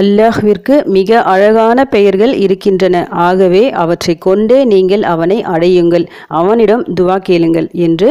அல்லாஹ்விற்கு மிக அழகான பெயர்கள் இருக்கின்றன. ஆகவே அவற்றை கொண்டே நீங்கள் அவனை அடையுங்கள். அவனிடம் துவா கேளுங்கள் என்று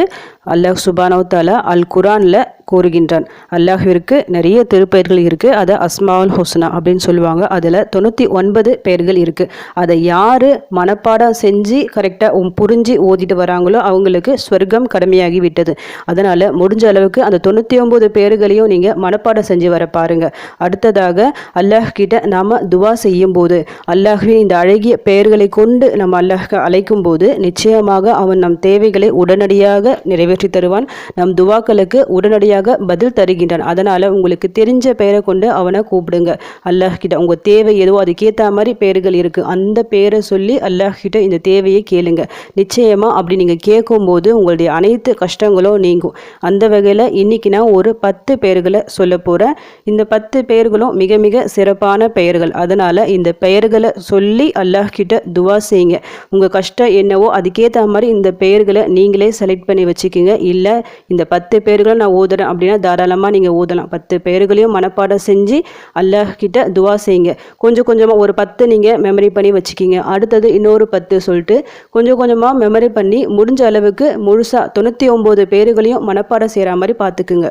அல்லாஹ் சுபானோ தாலா அல் குரானில் கூறுகின்றான். அல்லாஹிற்கு நிறைய திருப்பெயர்கள் இருக்குது அதை அஸ்மாவுல் ஹுஸ்னா அப்படின்னு சொல்லுவாங்க. அதில் தொண்ணூற்றி ஒன்பது பெயர்கள் இருக்குது அதை யார் மனப்பாடம் செஞ்சு கரெக்டாக புரிஞ்சு ஓதிட்டு வராங்களோ அவங்களுக்கு ஸ்வர்க்கம் கடமையாகி விட்டது. அதனால் முடிஞ்ச அளவுக்கு அந்த தொண்ணூற்றி ஒம்பது பேர்களையும் நீங்கள் மனப்பாடம் செஞ்சு வர பாருங்கள் அடுத்ததாக அல்லாஹ் கிட்ட நாம் துவா செய்யும் போது அல்லாஹ்வின் இந்த அழகிய பெயர்களை கொண்டு நம்ம அல்லாஹ் அழைக்கும் போது நிச்சயமாக அவன் நம் தேவைகளை உடனடியாக நிறைவேற்றி தருவான். நம் துவாக்களுக்கு உடனடியாக பதில் தருகின்றான். அதனால் உங்களுக்கு தெரிஞ்ச பெயரை கொண்டு அவனை கூப்பிடுங்க. அல்லாஹ் கிட்ட உங்கள் தேவை ஏதோ அதுக்கேற்ற மாதிரி பெயர்கள் இருக்குது அந்த பெயரை சொல்லி அல்லாஹ் கிட்ட இந்த தேவையை கேளுங்க. நிச்சயமாக அப்படி நீங்கள் கேட்கும்போது உங்களுடைய அனைத்து கஷ்டங்களும் நீங்கும். அந்த வகையில் இன்னைக்கு நான் ஒரு பத்து பெயர்களை சொல்ல போகிறேன் இந்த பத்து பெயர்களும் மிக மிக சிறப்பான பெயர்கள். அதனால் இந்த பெயர்களை சொல்லி அல்லாஹ் கிட்ட துவா செய்யுங்க. உங்கள் கஷ்டம் என்னவோ அதுக்கேற்ற மாதிரி இந்த பெயர்களை நீங்களே செலக்ட் பண்ணி வச்சுக்கோங்க. இல்லை இந்த பத்து பேர்களை நான் ஓதுறேன் அப்படின்னா தாராளமாக நீங்கள் ஓதலாம் பத்து பேர்களையும் மனப்பாடம் செஞ்சு அல்லாஹ்கிட்ட துவா செய்யுங்க. கொஞ்சம் கொஞ்சமாக ஒரு பத்து நீங்கள் மெமரி பண்ணி வச்சுக்கிங்க. அடுத்தது இன்னொரு பத்து சொல்லிட்டு கொஞ்சம் கொஞ்சமாக மெமரி பண்ணி முடிஞ்ச அளவுக்கு முழுசாக தொண்ணூற்றி ஒம்பது பேர்களையும் மனப்பாடம் செய்கிற மாதிரி பார்த்துக்குங்க.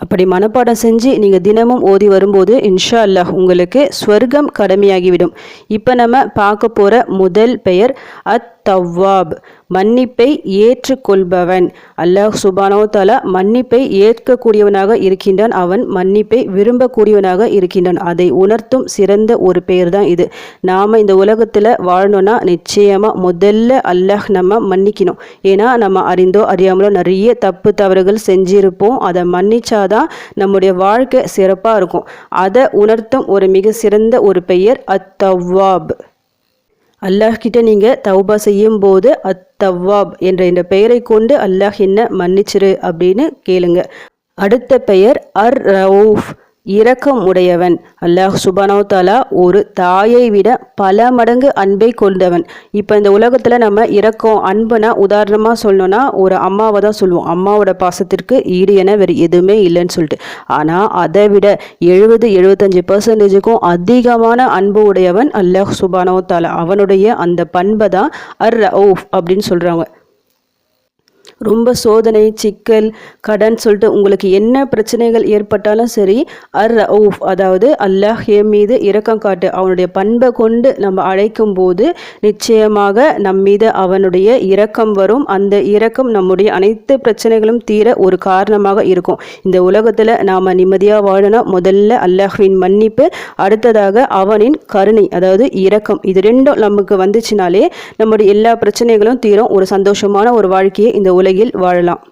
அப்படி மனப்பாடம் செஞ்சு நீங்கள் தினமும் ஓதி வரும்போது இன்ஷா அல்லாஹ் உங்களுக்கு ஸ்வர்க்கம் கடமையாகிவிடும். இப்போ நம்ம பார்க்க போகிற முதல் பெயர் அத் தவ்வாப். மன்னிப்பை ஏற்றுக்கொள்பவன். அல்லாஹ் சுபானோ தாலா மன்னிப்பை ஏற்கக்கூடியவனாக இருக்கின்றான். அவன் மன்னிப்பை விரும்பக்கூடியவனாக இருக்கின்றான். அதை உணர்த்தும் சிறந்த ஒரு பெயர் தான் இது. நாம் இந்த உலகத்தில் வாழணும்னா நிச்சயமாக முதல்ல அல்லாஹ் நம்ம மன்னிக்கணும். ஏன்னா நம்ம அறிந்தோ அறியாமலோ நிறைய தப்பு தவறுகள் செஞ்சிருப்போம். அதை மன்னிச்சாதான் நம்முடைய வாழ்க்கை சிறப்பாக இருக்கும். அதை உணர்த்தும் ஒரு மிக சிறந்த ஒரு பெயர் அத் அல்லாஹ் கிட்ட நீங்கள் தௌபா செய்யும் போது அத் தவ்வாப் என்ற இந்த பெயரை கொண்டு அல்லாஹ் என்ன மன்னிச்சிரு அப்படின்னு கேளுங்க. அடுத்த பெயர் அர் ரவுஃப் இரக்கம் உடையவன். அல்லாஹ் சுபானோ தாலா ஒரு தாயை விட பல மடங்கு அன்பை கொண்டவன். இப்போ இந்த உலகத்தில் நம்ம இரக்கம் அன்புனா உதாரணமாக சொல்லணும்னா ஒரு அம்மாவை தான் சொல்லுவோம். அம்மாவோட பாசத்திற்கு ஈடு என வேறு எதுவுமே இல்லைன்னு சொல்லிட்டு. ஆனால் அதை விட எழுபது எழுபத்தஞ்சு பர்சன்டேஜுக்கும் அதிகமான அன்பு உடையவன் அல்லாஹ் சுபானோ தாலா அவனுடைய அந்த பண்பை தான் அர் ரவுஃப் அப்படின்னு சொல்கிறாங்க ரொம்ப சோதனை சிக்கல் கடன் சொல்லிட்டு உங்களுக்கு என்ன பிரச்சனைகள் ஏற்பட்டாலும் சரி அர் ரவுஃப் அதாவது அல்லாஹ் என் மீது இரக்கம் காட்டு. அவனுடைய பண்பை கொண்டு நம்ம அழைக்கும் போது நிச்சயமாக நம் மீது அவனுடைய இரக்கம் வரும். அந்த இரக்கம் நம்முடைய அனைத்து பிரச்சனைகளும் தீர ஒரு காரணமாக இருக்கும். இந்த உலகத்தில் நாம் நிம்மதியாக வாழணும். முதல்ல அல்லாஹ்வின் மன்னிப்பு அடுத்ததாக அவனின் கருணை அதாவது இரக்கம். இது ரெண்டும் நமக்கு வந்துச்சுனாலே நம்முடைய எல்லா பிரச்சனைகளும் தீரும். ஒரு சந்தோஷமான ஒரு வாழ்க்கையை இந்த உலகில் வாழலாம்.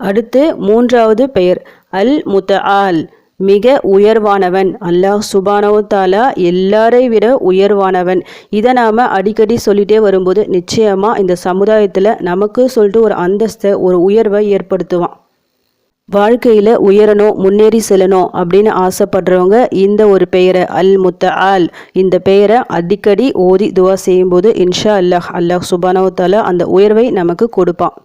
அடுத்து மூன்றாவது பெயர் அல் முத்தஆல் மிக உயர்வானவன். அல்லாஹ் சுபானோ தாலா எல்லாரை விட உயர்வானவன். இதை நாம் அடிக்கடி சொல்லிட்டே வரும்போது நிச்சயமாக இந்த சமுதாயத்தில் நமக்கு சொல்லிட்டு ஒரு அந்தஸ்தை ஒரு உயர்வை ஏற்படுத்துவான். வாழ்க்கையில் உயரணும் முன்னேறி செல்லணும் அப்படின்னு ஆசைப்படுறவங்க இந்த ஒரு பெயரை அல் முத்த ஆல் இந்த பெயரை அடிக்கடி ஓதி துவா செய்யும்போது இன்ஷா அல்லாஹ் அல்லாஹ் சுபானவத்தால அந்த உயர்வை நமக்கு கொடுப்பான்.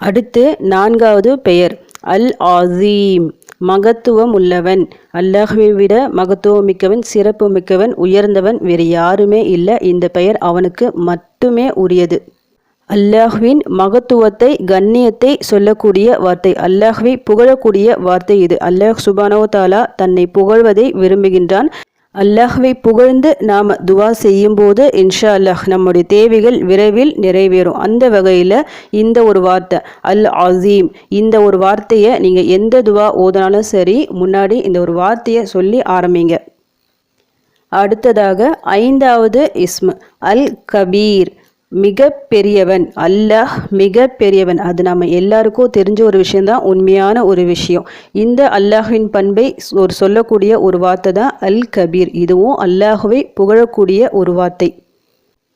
அடுத்து நான்காவது பெயர் அல் ஆசீம் மகத்துவம் உள்ளவன். அல்லாஹுவை விட மகத்துவம் மிக்கவன் சிறப்பு மிக்கவன் உயர்ந்தவன் வேறு யாருமே இல்லை. இந்த பெயர் அவனுக்கு மட்டுமே உரியது. அல்லாஹ்வின் மகத்துவத்தை கண்ணியத்தை சொல்லக்கூடிய வார்த்தை. அல்லாஹ்வை புகழக்கூடிய வார்த்தை இது. அல்லாஹ் சுபானோ தாலா தன்னை புகழ்வதை விரும்புகின்றான். அல்லாஹ்வை புகழ்ந்து நாம் துவா செய்யும்போது இன்ஷா அல்லாஹ் நம்முடைய தேவைகள் விரைவில் நிறைவேறும். அந்த வகையில் இந்த ஒரு வார்த்தை அல் அசீம் இந்த ஒரு வார்த்தையை நீங்கள் எந்த துவா ஓதினாலும் சரி முன்னாடி இந்த ஒரு வார்த்தையை சொல்லி ஆரம்பிங்க. அடுத்ததாக ஐந்தாவது இஸ்மு அல் கபீர். மிக பெரியவன் அல்லாஹ் மிக பெரியவன் அது நம்ம எல்லாருக்கும் தெரிஞ்ச ஒரு விஷயந்தான் உண்மையான ஒரு விஷயம். இந்த அல்லாஹுவின் பண்பை ஒரு சொல்லக்கூடிய ஒரு வார்த்தை தான் அல் கபீர் இதுவும் அல்லாஹுவை புகழக்கூடிய ஒரு வார்த்தை.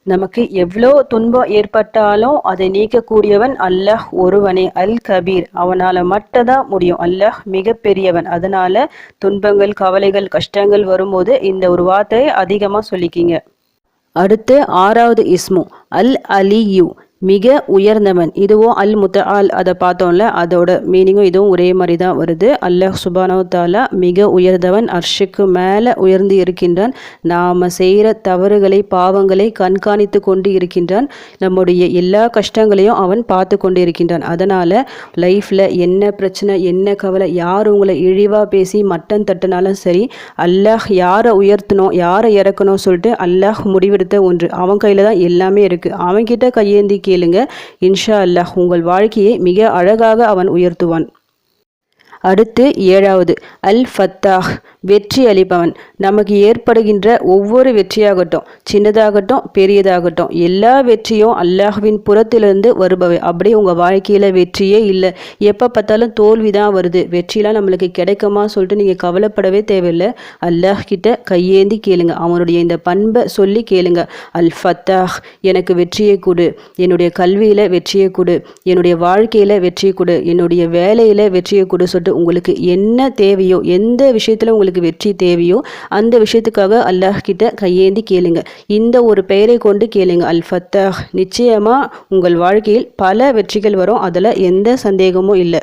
நமக்கு எவ்வளோ துன்பம் ஏற்பட்டாலும் அதை நீக்கக்கூடியவன் அல்லாஹ் ஒருவனே. அல் கபீர் அவனால் மட்டும்தான் முடியும். அல்லாஹ் மிகப்பெரியவன். அதனால துன்பங்கள் கவலைகள் கஷ்டங்கள் வரும்போது இந்த ஒரு வார்த்தையை அதிகமாக சொல்லிக்கிங்க. அடுத்து ஆறாவது இஸ்மு. அல் அலியு மிக உயர்ந்தவன். இதுவும் அல் முத்த ஆல் அதை பார்த்தோம்ல அதோட மீனிங்கும் இதுவும் ஒரே மாதிரி தான் வருது. அல்லாஹ் சுபானவத்தாலா தாலா மிக உயர்ந்தவன் அர்ஷுக்கு மேலே உயர்ந்து இருக்கின்றான். நாம் செய்கிற தவறுகளை பாவங்களை கண்காணித்து கொண்டு இருக்கின்றான். நம்முடைய எல்லா கஷ்டங்களையும் அவன் பார்த்து கொண்டு இருக்கின்றான். அதனால் லைஃப்பில் என்ன பிரச்சனை என்ன கவலை யார் உங்களை இழிவாக பேசி மட்டன் தட்டினாலும் சரி அல்லாஹ் யாரை உயர்த்தணும் யாரை இறக்கணும் சொல்லிட்டு அல்லாஹ் முடிவெடுத்த ஒன்று. அவன் கையில் தான் எல்லாமே இருக்குது அவன்கிட்ட கையேந்தி கேளுங்க. இன்ஷா அல்லாஹ் உங்கள் வாழ்க்கையை மிக அழகாக அவன் உயர்த்துவான். அடுத்து ஏழாவது அல் ஃபத்தாஹ் வெற்றி அளிப்பவன். நமக்கு ஏற்படுகின்ற ஒவ்வொரு வெற்றியாகட்டும் சின்னதாகட்டும் பெரியதாகட்டும் எல்லா வெற்றியும் அல்லாஹ்வின் புறத்திலிருந்து வருபவை. அப்படியே உங்கள் வாழ்க்கையில் வெற்றியே இல்லை. எப்போ பார்த்தாலும் தோல்வி தான் வருது. வெற்றிலாம் நம்மளுக்கு கிடைக்குமா சொல்லிட்டு நீங்கள் கவலைப்படவே தேவையில்லை. அல்லாஹ் கிட்ட கையேந்தி கேளுங்க. அவனுடைய இந்த பண்பை சொல்லி கேளுங்க. அல் ஃபத்தாஹ் எனக்கு வெற்றியை கொடு. என்னுடைய கல்வியில் வெற்றியை கொடு. என்னுடைய வாழ்க்கையில் வெற்றியை கொடு. என்னுடைய வேலையில் வெற்றியை கொடு சொல்லிட்டு உங்களுக்கு என்ன தேவையோ எந்த விஷயத்தில் உங்களுக்கு வெற்றி தேவையோ அந்த விஷயத்துக்காக அல்லாஹ் கிட்ட கையேந்தி கேளுங்க. இந்த ஒரு பெயரை கொண்டு கேளுங்க. அல் ஃபத்தாஹ் நிச்சயமாக உங்கள் வாழ்க்கையில் பல வெற்றிகள் வரும். அதில் எந்த சந்தேகமும் இல்லை.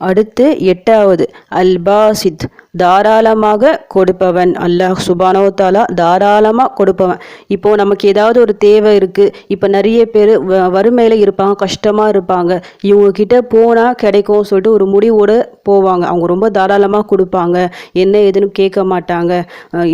அடுத்து எட்டாவது அல்பாசித் தாராளமாக கொடுப்பவன். அல்லாஹ் சுபானோ தாலா தாராளமாக கொடுப்பவன். இப்போது நமக்கு ஏதாவது ஒரு தேவை இருக்குது இப்போ நிறைய பேர் வ வறுமையில் இருப்பாங்க கஷ்டமாக இருப்பாங்க. இவங்கக்கிட்ட போனால் கிடைக்கும் சொல்லிட்டு ஒரு முடிவோடு போவாங்க. அவங்க ரொம்ப தாராளமாக கொடுப்பாங்க. என்ன ஏதுன்னு கேட்க மாட்டாங்க.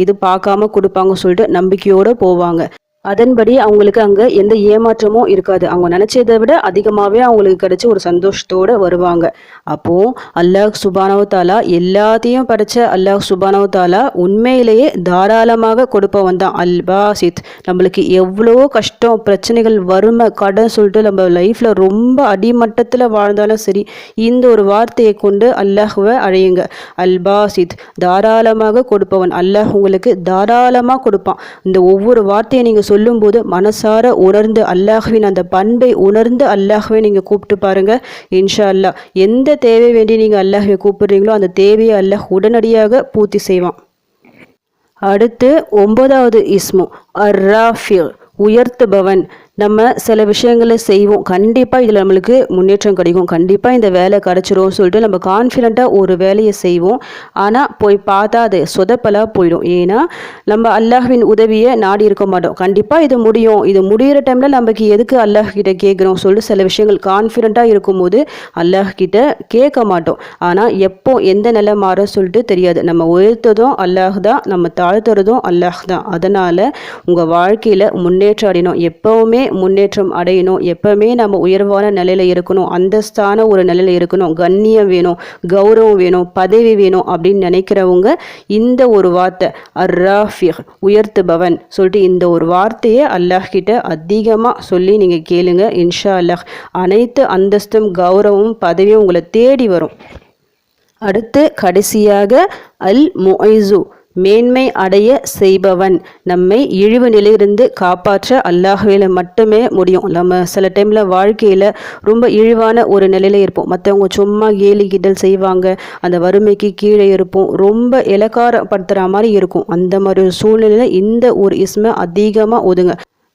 இது பார்க்காம கொடுப்பாங்க சொல்லிட்டு நம்பிக்கையோடு போவாங்க. அதன்படி அவங்களுக்கு அங்கே எந்த ஏமாற்றமும் இருக்காது. அவங்க நினச்சதை விட அதிகமாகவே அவங்களுக்கு கிடைச்ச ஒரு சந்தோஷத்தோடு வருவாங்க. அப்போது அல்லாஹ் சுபானவ தாலா எல்லாத்தையும் படைச்ச அல்லாஹ் சுபானவ தாலா உண்மையிலேயே தாராளமாக கொடுப்பவன் தான். அல்பாசித். நம்மளுக்கு எவ்வளோ கஷ்டம் பிரச்சனைகள் வறுமை கடன் சொல்லிட்டு நம்ம லைஃப்பில் ரொம்ப அடிமட்டத்தில் வாழ்ந்தாலும் சரி இந்த ஒரு வார்த்தையை கொண்டு அல்லாஹுவை அழையுங்க. அல்பாசித். தாராளமாக கொடுப்பவன். அல்லாஹ் உங்களுக்கு தாராளமாக கொடுப்பான். இந்த ஒவ்வொரு வார்த்தையை நீங்கள் சொல்லும்போது மனசார உணர்ந்து அல்லாஹுவின் அந்த பண்பை உணர்ந்து அல்லாஹுவை நீங்கள் கூப்பிட்டு பாருங்க இன்ஷா அல்லாஹ் எந்த தேவை வேண்டி நீங்கள் அல்லாஹுவை கூப்பிடுறீங்களோ அந்த தேவையை அல்லாஹ் உடனடியாக பூர்த்தி செய்வான். அடுத்து ஒன்பதாவது இஸ்மு அர்ராஃபில் உயர்த்துபவன். நம்ம சில விஷயங்களை செய்வோம். கண்டிப்பாக இதில் நம்மளுக்கு முன்னேற்றம் கிடைக்கும். கண்டிப்பாக இந்த வேலை கிடச்சிரும் சொல்லிட்டு நம்ம கான்ஃபிடண்ட்டாக ஒரு வேலையை செய்வோம். ஆனால் போய் பார்த்தா அது சொதப்பலாக போயிடும். ஏன்னா நம்ம அல்லாஹ்வின் உதவியை நாடி இருக்க மாட்டோம். கண்டிப்பாக இது முடியும். இது முடிகிற டைமில் நமக்கு எதுக்கு அல்லாஹ் கிட்ட கேட்குறோம் சொல்லிட்டு சில விஷயங்கள் கான்ஃபிடண்ட்டாக இருக்கும்போது அல்லாஹ் கிட்ட கேட்க மாட்டோம். ஆனால் எப்போ எந்த நிலை மாற சொல்லிட்டு தெரியாது. நம்ம உயர்த்ததும் அல்லாஹ் தான் நம்ம தாழ்த்துறதும் அல்லாஹ் தான். அதனால் உங்கள் வாழ்க்கையில் முன்னேற்றம் அடையணும். எப்போவுமே முன்னேற்றம் அடையணும். எப்பவுமே நம்ம உயர்வான நிலையில் இருக்கணும். அந்தஸ்தான ஒரு நிலையில் இருக்கணும். கண்ணியம் வேணும் கௌரவம் வேணும் பதவி வேணும் அப்படின்னு நினைக்கிறவங்க இந்த ஒரு வார்த்தை அர்ராஃபிக் உயர்த்துபவன் சொல்லிட்டு இந்த ஒரு வார்த்தையை அல்லாஹ் கிட்ட அதிகமாக சொல்லி நீங்கள் கேளுங்க இன்ஷா அல்லாஹ். அனைத்து அந்தஸ்தும் கௌரவம் பதவியும் உங்களை தேடி வரும். அடுத்து கடைசியாக அல் மொய்சு மேன்மை அடைய செய்பவன். நம்மை இழிவு நிலையிலிருந்து காப்பாற்ற அல்லாஹையில் மட்டுமே முடியும். நம்ம சில டைமில் வாழ்க்கையில் ரொம்ப இழிவான ஒரு நிலையில் இருப்போம். மற்றவங்க சும்மா கேலி கிடல் செய்வாங்க. அந்த வறுமைக்கு கீழே இருப்போம். ரொம்ப இலக்காரப்படுத்துகிற மாதிரி இருக்கும். அந்த மாதிரி ஒரு சூழ்நிலையில் இந்த ஒரு இஸ்மை அதிகமாக ஒதுங்க.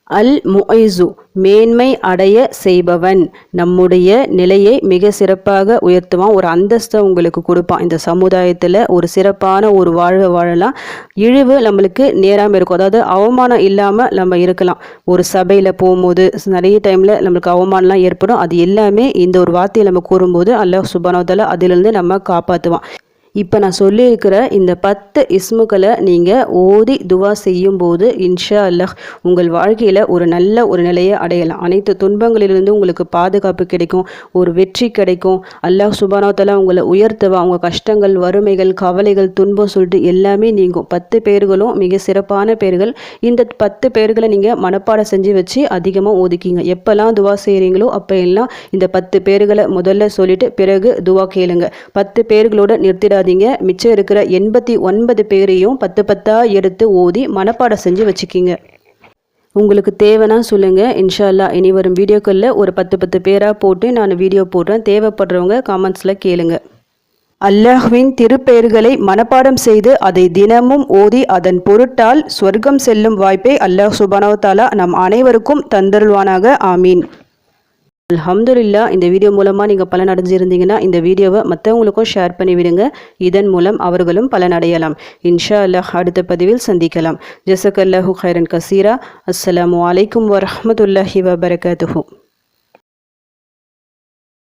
அல் முஐசு மேன்மை அடைய செய்பவன். நம்முடைய நிலையை மிக சிறப்பாக உயர்த்துவான். ஒரு அந்தஸ்தை உங்களுக்கு கொடுப்பான். இந்த சமுதாயத்தில் ஒரு சிறப்பான ஒரு வாழ்வை வாழலாம். இழிவு நம்மளுக்கு நேராமல் இருக்கும். அதாவது அவமானம் இல்லாமல் நம்ம இருக்கலாம். ஒரு சபையில் போகும்போது நிறைய டைமில் நம்மளுக்கு அவமானம்லாம் ஏற்படும். அது எல்லாமே இந்த ஒரு வார்த்தையை நம்ம கூறும்போது அல்ல சுபனோதலை அதிலிருந்து நம்ம காப்பாற்றுவான் இப்போ நான் சொல்லியிருக்கிற இந்த பத்து இஸ்முக்களை நீங்கள் ஓதி துவா செய்யும்போது இன்ஷா அல்லாஹ் உங்கள் வாழ்க்கையில் ஒரு நல்ல ஒரு நிலையை அடையலாம். அனைத்து துன்பங்களிலிருந்து உங்களுக்கு பாதுகாப்பு கிடைக்கும் ஒரு வெற்றி கிடைக்கும். அல்லாஹ் சுபானோத்தலா உங்களை உயர்த்துவா அவங்க கஷ்டங்கள் வறுமைகள் கவலைகள் துன்பம் சொல்லிட்டு எல்லாமே நீங்கும். பத்து பேர்களும் மிக சிறப்பான பேர்கள். இந்த பத்து பேர்களை நீங்கள் மனப்பாடம் செஞ்சு வச்சு அதிகமாக ஒதுக்கிங்க. எப்போல்லாம் துவா செய்கிறீங்களோ அப்போ எல்லாம் இந்த பத்து பேர்களை முதல்ல சொல்லிட்டு பிறகு துவா கேளுங்க. பத்து பேர்களோட நிறுத்திடாது மறந்துடாதீங்க மிச்சம் இருக்கிற எண்பத்தி ஒன்பது பேரையும் பத்து பத்தாக எடுத்து ஓதி மனப்பாடம் செஞ்சு வச்சுக்கிங்க. உங்களுக்கு தேவைன்னா சொல்லுங்கள் இன்ஷா அல்லாஹ் இனி வரும் வீடியோக்களில் ஒரு பத்து பத்து பேராக போட்டு நான் வீடியோ போடுறேன். தேவைப்படுறவங்க காமெண்ட்ஸில் கேளுங்க. அல்லாஹ்வின் திருப்பெயர்களை மனப்பாடம் செய்து அதை தினமும் ஓதி அதன் பொருட்டால் சொர்க்கம் செல்லும் வாய்ப்பை அல்லாஹ் சுபானவத்தாலா நம் அனைவருக்கும் தந்தருள்வானாக. ஆமீன். அல்ஹம்துலில்லா இந்த வீடியோ மூலமாக நீங்கள் பலன் அடைஞ்சிருந்தீங்கன்னா இந்த வீடியோவை மற்றவங்களுக்கும் ஷேர் பண்ணி விடுங்க. இதன் மூலம் அவர்களும் பலனடையலாம். இன்ஷா அல்லாஹ் அடுத்த பதிவில் சந்திக்கலாம். ஜசக் அல்லாஹு ஹைரன் கசீரா. அஸ்லாம் அலைக்கும் வரமத்துல்லாஹி வபரகாத்துஹு.